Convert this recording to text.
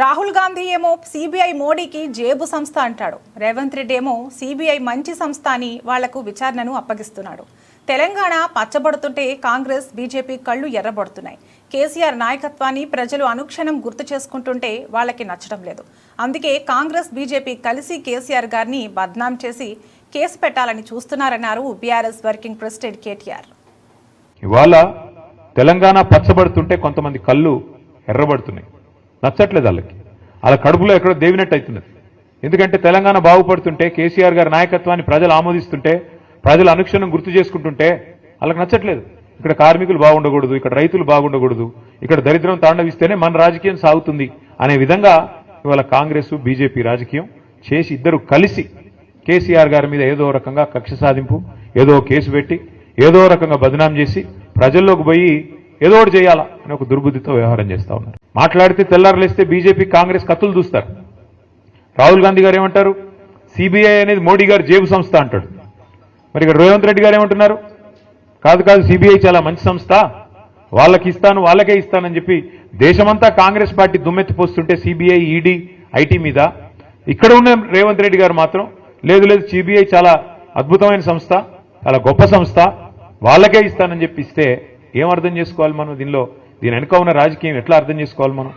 రాహుల్ గాంధీ ఏమో సిబిఐ మోడీకి జేబు సంస్థ అంటాడు. రేవంత్ రెడ్డి ఏమో సిబిఐ మంచి సంస్థ అని వాళ్ళకు విచారణను అప్పగిస్తున్నాడు. తెలంగాణ పచ్చబడుతుంటే కాంగ్రెస్ బీజేపీ కళ్ళు ఎర్రబడుతున్నాయి. కేసీఆర్ నాయకత్వాన్ని ప్రజలు అనుక్షణం గుర్తు చేసుకుంటుంటే వాళ్ళకి నచ్చడం లేదు. అందుకే కాంగ్రెస్ బీజేపీ కలిసి కేసీఆర్ గారిని బద్నాం చేసి కేసు పెట్టాలని చూస్తున్నారన్నారు బీఆర్ఎస్ వర్కింగ్ ప్రెసిడెంట్ కేటీఆర్. ఇవాళ తెలంగాణ పచ్చబడుతుంటే కొంతమంది కళ్ళు ఎర్రబడుతున్నాయి. నచ్చట్లేదు వాళ్ళకి. వాళ్ళ కడుపులో ఎక్కడో దేవినట్టు అవుతున్నది. ఎందుకంటే తెలంగాణ బాగుపడుతుంటే కేసీఆర్ గారి నాయకత్వాన్ని ప్రజలు ఆమోదిస్తుంటే ప్రజలు అనుక్షణం గుర్తు చేసుకుంటుంటే వాళ్ళకి నచ్చట్లేదు. ఇక్కడ కార్మికులు బాగుండకూడదు ఇక్కడ రైతులు బాగుండకూడదు ఇక్కడ దరిద్రం తాండవిస్తేనే మన రాజకీయం సాగుతుంది అనే విధంగా ఇవాళ కాంగ్రెస్ బీజేపీ రాజకీయం చేసి ఇద్దరు కలిసి కేసీఆర్ గారి మీద ఏదో రకంగా కక్ష సాధింపు ఏదో కేసు పెట్టి ఏదో రకంగా బదనాం చేసి ప్రజల్లోకి పోయి ఏదో ఒకటి చేయాలా అని ఒక దుర్బుద్ధితో వ్యవహారం చేస్తూ ఉన్నారు. మాట్లాడితే తెల్లారులేస్తే బీజేపీ కాంగ్రెస్ కత్తులు చూస్తారు రాహుల్ గాంధీ గారు ఏమంటారు? సిబిఐ అనేది మోడీ గారు జేబు సంస్థ అంటాడు. మరి ఇక్కడ రేవంత్ రెడ్డి గారు ఏమంటున్నారు? కాదు కాదు సిబిఐ చాలా మంచి సంస్థ. వాళ్ళకి ఇస్తాను వాళ్ళకే ఇస్తానని చెప్పి దేశమంతా కాంగ్రెస్ పార్టీ దుమ్మెత్తిపోస్తుంటే సిబిఐ ఈడీ ఐటీ మీద ఇక్కడ ఉన్న రేవంత్ రెడ్డి గారు మాత్రం లేదు లేదు సిబిఐ చాలా అద్భుతమైన సంస్థ చాలా గొప్ప సంస్థ వాళ్ళకే ఇస్తానని చెప్పి ఇస్తే ఏం అర్థం చేసుకోవాలి మనం దీనిలో? దీని వెనుక ఉన్న రాజకీయం ఎట్లా అర్థం చేసుకోవాలి మనం?